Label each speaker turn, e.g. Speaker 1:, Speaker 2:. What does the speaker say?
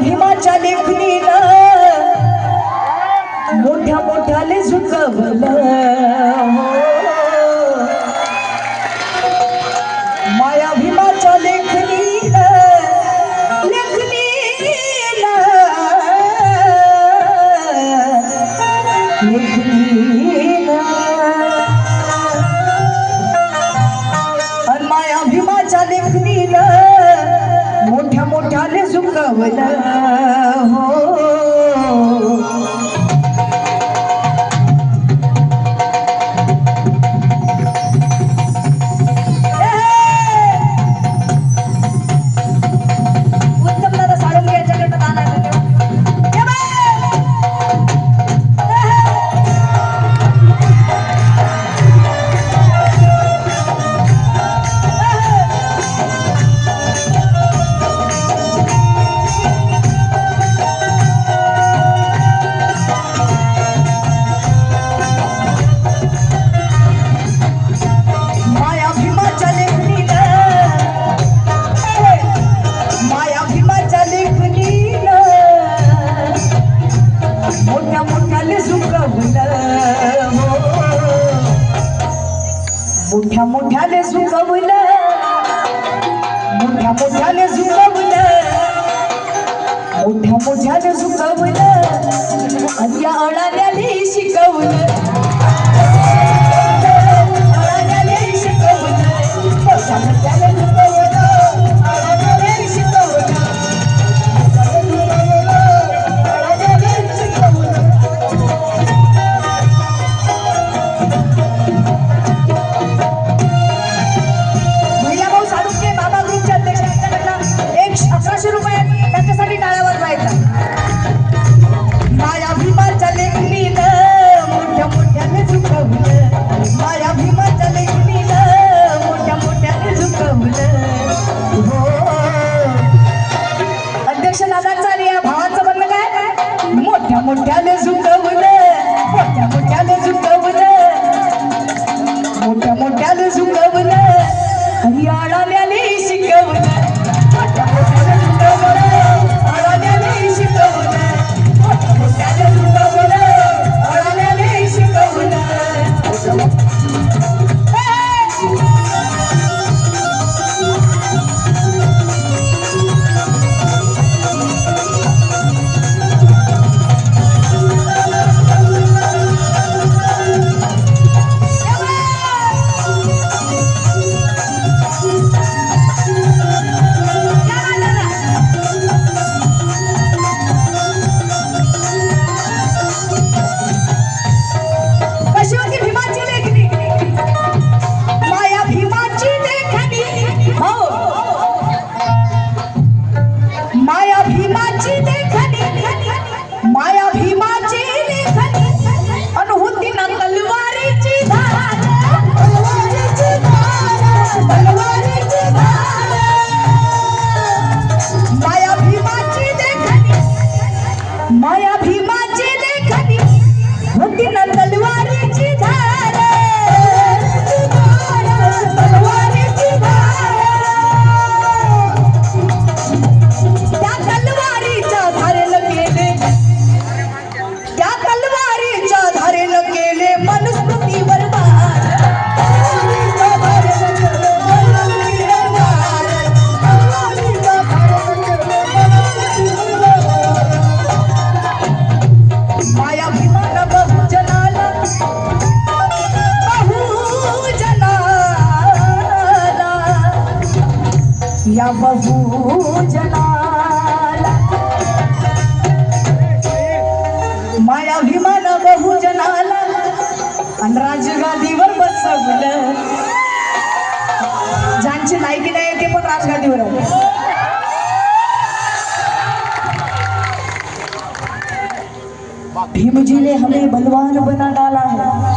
Speaker 1: भीमाच्या लेखणीनं मोठ्या मोठ्याले झुकवलं हो. माया भीमाच्या लेखणीनं लेखणीनं लेखणीनं मोठ्या मोठ्याले मोठ्या मोठ्याने झुकवलं मोठ्या मोठ्याने झुकवलं मोठ्या मोठ्याने झुकवलं आणि अळाल्याने शिकवलं. त्याच्यासाठी टाळ्या वाजवायचा माया भीमाच्या लेखणीनं मोठ्या मोठ्याने झुकवलं. माया भीमाच्या लेखणीनं मोठ्या मोठ्याने झुकवलं. हो. अध्यक्ष दादांचा आणि या भावाचं म्हणणं काय? मोठ्या मोठ्याने झुकवलं. मोठ्या मोठ्याने झुकवलं. मोठ्या मोठ्याने झुकवलं. आणि आली मोठ्या माया बहू जला माया विमान बहू जनाला आणि राजीव गांधीवर बसवलं. ज्यांची नायकी नाही ते पण राज गांधीवर भीमजी ने हमें बलवान बना डाला है